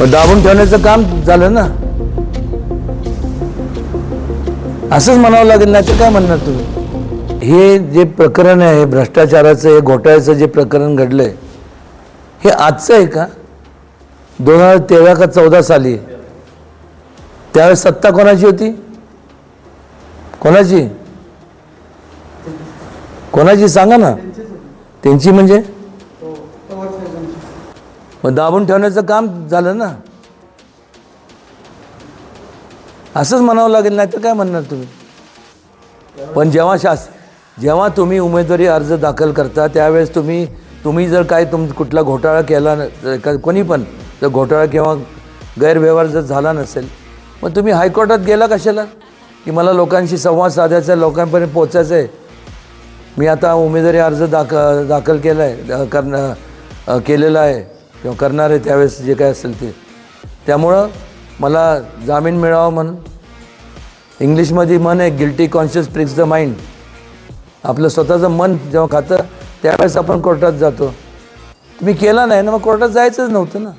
मग दाबून ठेवण्याचं काम झालं ना? असंच म्हणावं लागेल ना ते काय म्हणणार तुम्ही? हे जे प्रकरण आहे भ्रष्टाचाराचं हे घोटाळ्याचं जे प्रकरण घडलंय हे आजचं आहे का? दोन हजार तेरा का चौदा साली? त्यावेळेस सत्ता कोणाची होती? कोणाची? कोणाची? सांगा ना. त्यांची म्हणजे? हो, मग दाबून ठेवण्याचं काम झालं ना. असंच म्हणावं लागेल नाही तर काय म्हणणार तुम्ही? पण जेव्हा शास जेव्हा तुम्ही उमेदवारी अर्ज दाखल करता त्यावेळेस तुम्ही तुम्ही जर काय तुम कुठला घोटाळा केला का कोणी पण जर घोटाळा किंवा गैरव्यवहार जर झाला नसेल मग तुम्ही हायकोर्टात गेला कशाला? की मला लोकांशी संवाद साधायचा आहे लोकांपर्यंत पोचायचं आहे. मी आता उमेदवारी अर्ज दाख दाखल केला आहे करणं केलेला आहे. किंवा करणार आहे त्यावेळेस जे काय असेल ते. त्यामुळं मला जामीन मिळावा म्हणून इंग्लिशमध्ये मन आहे guilty conscious pricks the mind आपलं स्वतःचं मन जेव्हा खातं त्यावेळेस आपण कोर्टात जातो. तुम्ही केला नाही ना मग कोर्टात जायचंच नव्हतं ना.